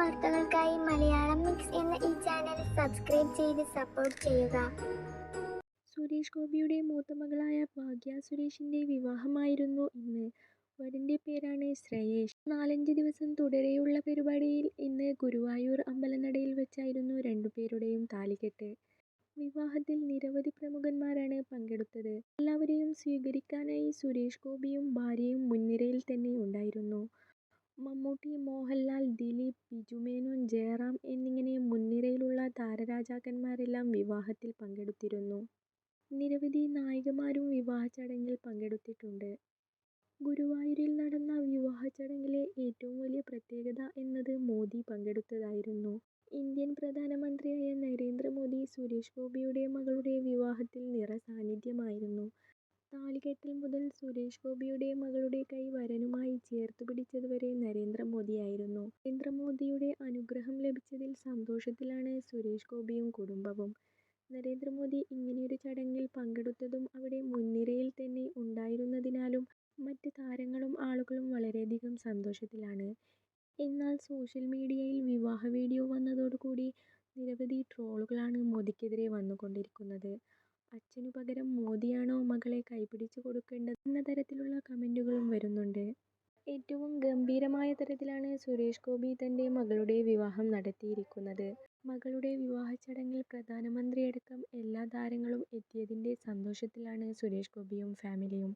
വാർത്തകൾക്കായി മലയാളം മിക്സ് എന്ന ഈ ചാനൽ സബ്സ്ക്രൈബ് ചെയ്ത് സപ്പോർട്ട് ചെയ്യുക. സുരേഷ് ഗോപിയുടെ മൂത്ത മകളായ ഭാഗ്യ സുരേഷിന്റെ വിവാഹമായിരുന്നു ഇന്ന്. വരന്റെ പേരാണ് ശ്രേയേഷ്. നാലഞ്ച് ദിവസം തുടരെയുള്ള പരിപാടിയിൽ ഇന്ന് ഗുരുവായൂർ അമ്പലനടയിൽ വെച്ചായിരുന്നു രണ്ടുപേരുടെയും താലികെട്ട്. വിവാഹത്തിൽ നിരവധി പ്രമുഖന്മാരാണ് പങ്കെടുത്തത്. എല്ലാവരെയും സ്വീകരിക്കാനായി സുരേഷ് ഗോപിയും ഭാര്യയും മുൻനിരയിൽ തന്നെ ഉണ്ടായിരുന്നു. മമ്മൂട്ടി മോഹൻലാൽ ദിലീപ് ബിജുമേനോൻ ജയറാം എന്നിങ്ങനെ മുൻനിരയിലുള്ള താരരാജാക്കന്മാരെല്ലാം വിവാഹത്തിൽ പങ്കെടുത്തിരുന്നു. നിരവധി നായികമാരും വിവാഹ ചടങ്ങിൽ പങ്കെടുത്തിട്ടുണ്ട്. ഗുരുവായൂരിൽ നടന്ന വിവാഹ ചടങ്ങിലെ ഏറ്റവും വലിയ പ്രത്യേകത എന്നത് മോദി പങ്കെടുത്തതായിരുന്നു. ഇന്ത്യൻ പ്രധാനമന്ത്രിയായ നരേന്ദ്രമോദി സുരേഷ് ഗോപിയുടെ മകളുടെ വിവാഹത്തിൽ നിറസാന്നിധ്യമായിരുന്നു താലികെട്ടൽ മുതൽ സുരേഷ് ഗോപിയുടെ മകളുടെ കൈ വരനുമായി ചേർത്തു പിടിച്ചതുവരെ സന്തോഷത്തിലാണ് സുരേഷ് ഗോപിയും കുടുംബവും. നരേന്ദ്രമോദി ഇങ്ങനെയൊരു ചടങ്ങിൽ പങ്കെടുത്തതും അവിടെ മുൻനിരയിൽ തന്നെ ഉണ്ടായിരുന്നതിനാലും മറ്റ് താരങ്ങളും ആളുകളും വളരെയധികം സന്തോഷത്തിലാണ്. എന്നാൽ സോഷ്യൽ മീഡിയയിൽ വിവാഹ വീഡിയോ വന്നതോടുകൂടി നിരവധി ട്രോളുകളാണ് മോദിക്കെതിരെ വന്നുകൊണ്ടിരിക്കുന്നത്. അച്ഛനു പകരം മോദിയാണോ മകളെ കൈപിടിച്ചു കൊടുക്കേണ്ടത് എന്ന തരത്തിലുള്ള കമന്റുകളും വരുന്നുണ്ട്. ഏറ്റവും ഗംഭീരമായ തരത്തിലാണ് സുരേഷ് ഗോപി തന്റെ മകളുടെ വിവാഹം നടത്തിയിരിക്കുന്നത്. മകളുടെ ചടങ്ങിൽ പ്രധാനമന്ത്രിയടക്കം എല്ലാ താരങ്ങളും എത്തിയതിന്റെ സന്തോഷത്തിലാണ് സുരേഷ് ഗോപിയും ഫാമിലിയും.